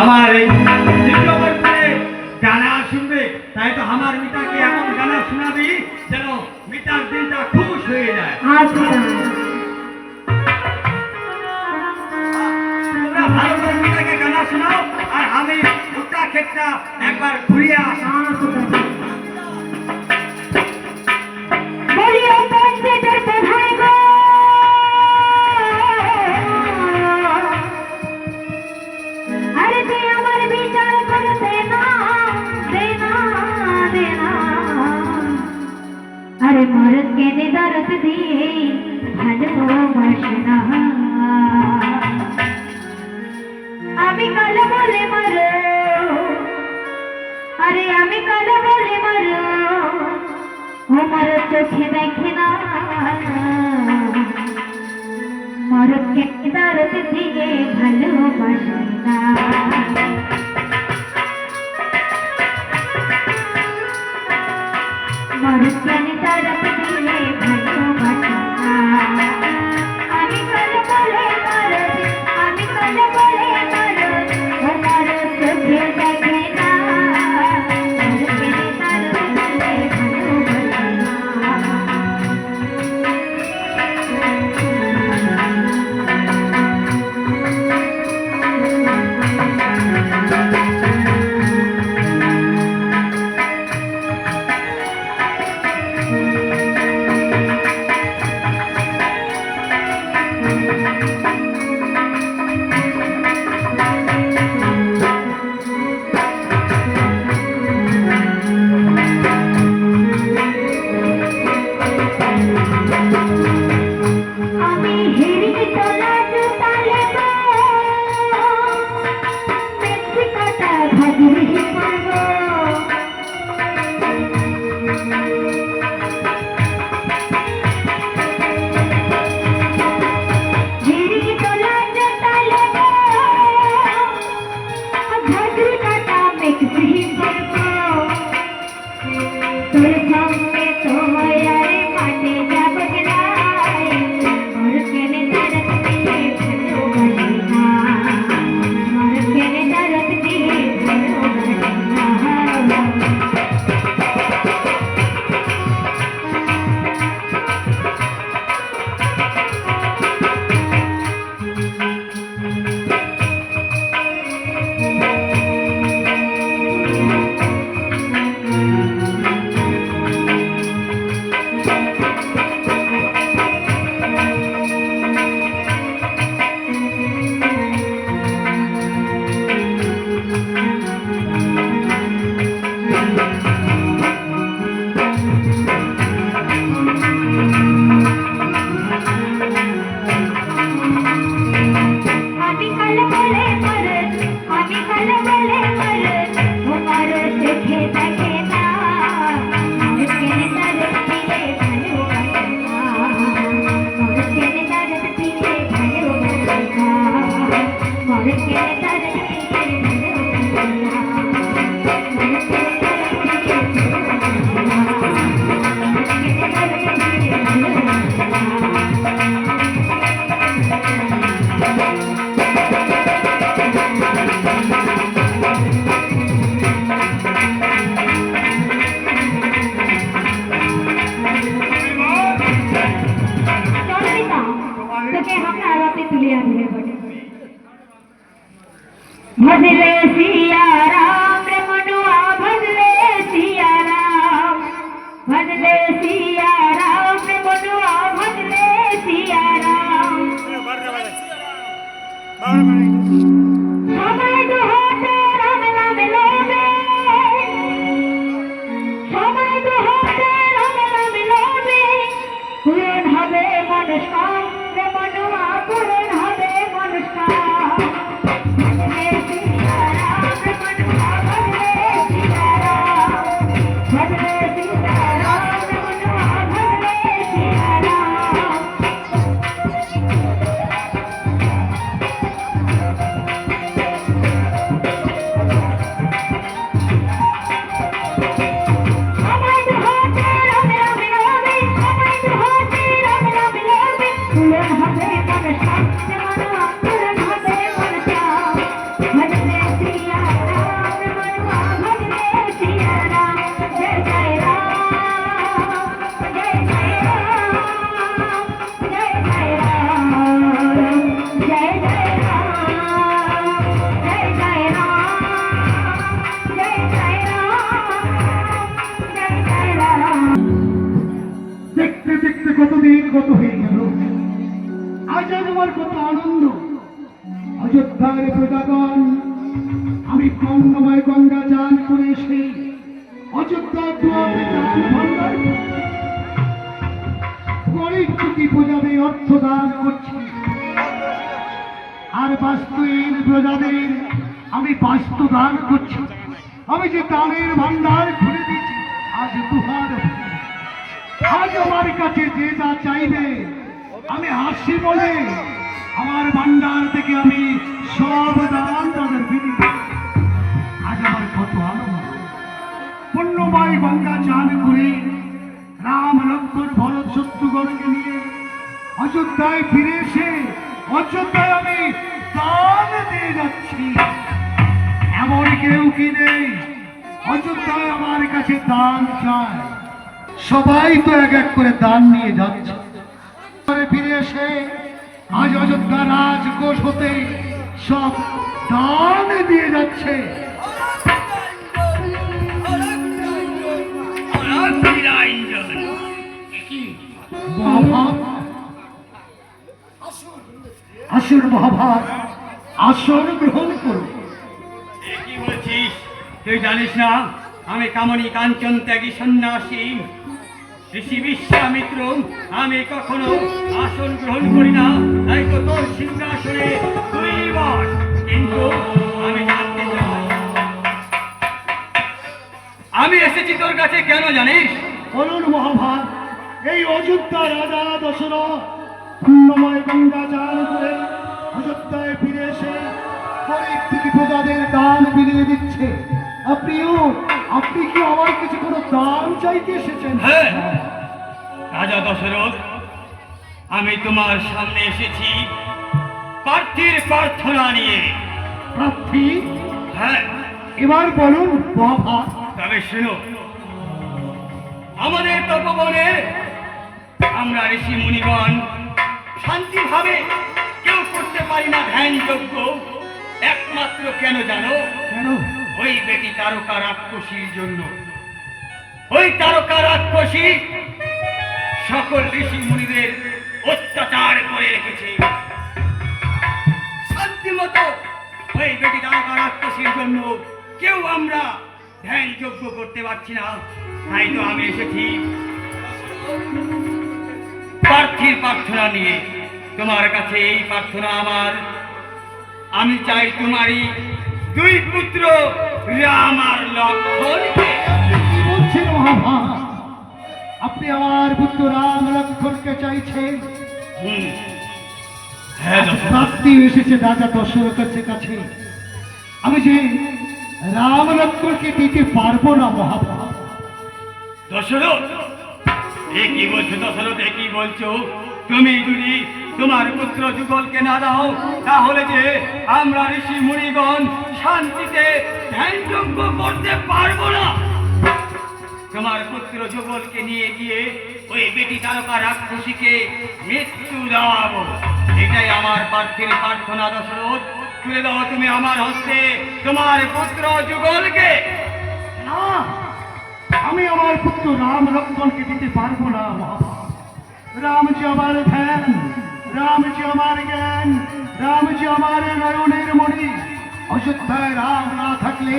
আমার গানা শুনবে, তাই তো আমার মিতাকে এমন গানা শোনাবি যেন মিতার দিনটা খুশ হয়ে যায়। তোমরা ভালো আর আমি একবার ঘুরিয়া আমার চোখে দেখে না মরকে দরদ দিয়ে ভালোবাসে না মরকে দরদ দিয়ে ভালো ભજલે સિયારામ રે મનુઆ ભજલે સિયારામ ભજલે સિયારામ રે મનુઆ ભજલે સિયારામ সবাই দু হাতে রাম নাম লোবে সবাই দু হাতে রাম নাম লোবে পূরণ হবে মনস্কাম অযোধ্যার প্রজাগণ, আমি গঙ্গাময় গঙ্গা চান করে এসে প্রজাদের অর্থ দান করছি। আর বাস্তুহীন প্রজাদের আমি বাস্তু দান করছি। আমি যে দানের ভান্ডার খুলে দিচ্ছি আজ দুহার আজ আমার কাছে যে যা চাইবে, আমি হাসি বলে আমার ভান্ডার থেকে আমি সব দান তাদের আমার কত আনন্দ। পুণ্যময় গঙ্গা চান করে রাম লক্ষ্মণ ভরত শত্রুগণকে নিয়ে অযোধ্যায় ফিরে এসে অযোধ্যায় আমি দান দিয়ে যাচ্ছি। এমন কেউ কি নেই? অযোধ্যায় আমার কাছে দান চায়। সবাই তো এক এক করে দান নিয়ে যাচ্ছে। ফিরে এসে আজ অযোধ্যা রাজকোষ হতে সব দান দিয়ে যাচ্ছে। আসুন মহাভাব আসন গ্রহণ করুন। কি বলছিস, তুই জানিস না, আমি কামনি কাঞ্চন ত্যাগী সন্ন্যাসী। ঋষি বিশ্বামিত্র আমি কখনো আসন গ্রহণ করি না, তাই তো তোর সিংহাসনে কিন্তু আমি জানতে চাই। আমি এসেছি তোর কাছে কেন জানিস? বলুন মহাভাব এই অযোধ্যা রাজা দশরথ পুণ্যময় গঙ্গা চান করে অযোধ্যায় ফিরে এসে গরিব দুঃখী প্রজাদের দান বিলিয়ে দিচ্ছে। আপনিও আপনি কি আমার কিছু কোনো দান চাইতে এসেছেন? হ্যাঁ। রাজা দশরথ আমি তোমার সামনে এসেছি প্রার্থীর প্রার্থনা নিয়ে। প্রার্থী? হ্যাঁ। এবার বলুন মহাভাব তবে শুনো আমাদের তপবনে আমরা ঋষি মুনিগণ শান্তিভাবে কেউ করতে পারি না ধ্যান যোগ্য একমাত্র কেন জানো? কেন? ওই বেটি তারকা রাক্ষসীর জন্য। ওই তারকা রাক্ষসী সকল ঋষি মুনিদের অত্যাচার করে রেখেছে। শান্তি ওই বেটি তারকা রাক্ষসীর জন্য কেউ আমরা ধ্যান যোগ্য করতে পারছি না। তাই তো আমি এসেছি। প্রার্থীর প্রার্থনা নিয়ে তোমার কাছে এই প্রার্থনা আমার। আমি চাই তোমারই দুই পুত্র রাম আর লক্ষণকে বলছেন আপনি আমার পুত্র রাম লক্ষ্মণকে চাইছেন। হুম। হ্যাঁ এসেছে রাজা দশরথের কাছে। আমি যে রাম লক্ষ্মণকে দিতে পারব না মহাভাব দশরথ এ কি বলছো দশরথ? এ কি বলছো? তুমি যদি তোমার পুত্র যুগলকে না দাও তাহলে যে আমরা ঋষি মুনিগণ শান্তিতে ধ্যানযোগ্য করতে পারব না। তোমার পুত্র যুগলকে নিয়ে গিয়ে ওই বেটি তারকা রাক্ষসীকে মৃত্যু দেওয়াবো এটাই আমার পার্থিব প্রার্থনা, দশরথ। তুলে দাও তুমি আমার হস্তে তোমার পুত্র যুগলকে। না, আমি আমার পুত্র রাম লক্ষ্মণকে দিতে পারব না রাম যে আমার ধ্যান, রাম যে আমার জ্ঞান, রাম যে আমার নয়নের মণি, অযোধ্যায় রাম না থাকলে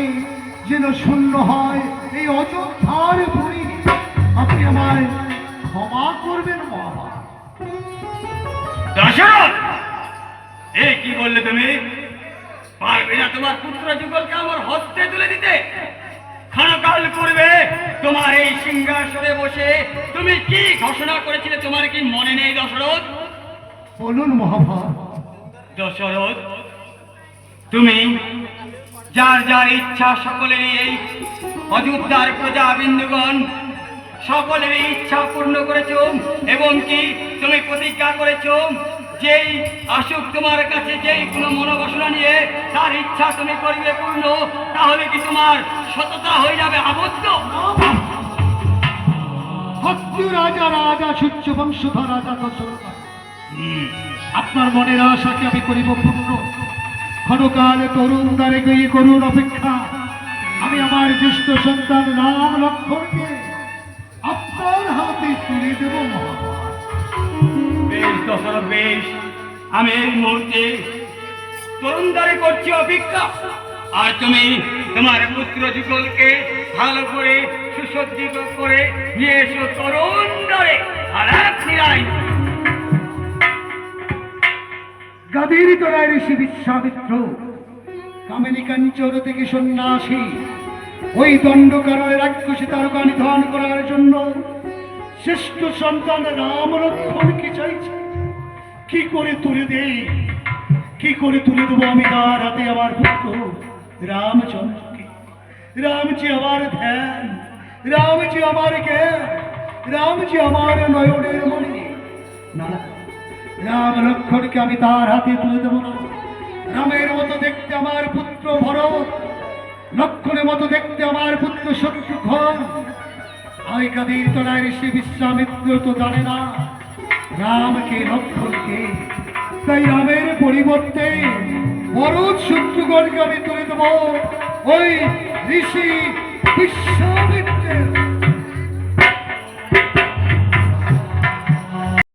যেন শূন্য হয় এই অযোধ্যার পুরী আপনি আমায় ক্ষমা করবেন দশরথ এ কি বললে তুমি? পারবে না তোমার পুত্র যুগলকে আমার হস্তে তুলে দিতে। ক্ষণকাল পূর্বে তোমার এই সিংহাসনে বসে তুমি কি ঘোষণা করেছিলে তোমার কি মনে নেই দশরথ? বলুন মহাভাব দশরথ তুমি যার যার ইচ্ছা সকলেরই এই অযোধ্যার প্রজা বিন্দুগণ সকলের ইচ্ছা পূর্ণ করেছ এবং কি তুমি প্রতিজ্ঞা করেছ যেই আসুক তোমার কাছে যেই কোনো মনোবাসনা নিয়ে তার ইচ্ছা তুমি করিবে পূর্ণ তাহলে কি তোমার সততা হয়ে যাবে আবদ্ধ? ভক্ত রাজা রাজা সূর্য বংশধর রাজা আপনার মনের আশাকে আমি করিব পূর্ণ। ক্ষণকাল তরুণ দ্বারে গিয়ে করুন অপেক্ষা। আমি আমার জ্যেষ্ঠ সন্তান রাম লক্ষ্মণকে আপনার হাতে তুলে দেব। বেশ দশরথ, বেশ। আমি এই মুহূর্তে তরুণদারে করছি অপেক্ষা। আর তুমি তোমার পুত্র যুগলকে ভালো করে, সুসজ্জিত করে নিয়ে এসো তরুণ দরে আর এক গাদির তোরায় ঋষি বিশ্বামিত্র। কামিনী কাঞ্চর থেকে সন্ন্যাসী। ওই দণ্ডকারণের রাক্ষসী তারকা নিধন করার জন্য শ্রেষ্ঠ সন্তান রাম লক্ষ্মণকে চাইছে? কি করে তুলে দেই? কি করে তুলে দেবো আমি তার হাতে আমার পুত্র রামচন্দ্রকে? রামজি আমার ধ্যান রামজি আমার জ্ঞান রামজি আমার নয়নের মনে না রাম লক্ষণকে আমি তার হাতে তুলে দেবো না। রামের মতো দেখতে আমার পুত্র ভরত লক্ষণের মতো দেখতে আমার পুত্র শত্রুঘ্ন হয় কাদের তলায় ঋষি বিশ্বামিত্র তো জানে না রামকে লক্ষণকে তাই রামের পরিবর্তে ভরত শত্রুঘ্নকে আমি তুলে দেবো। ওই ঋষি বিশ্বামিত্রের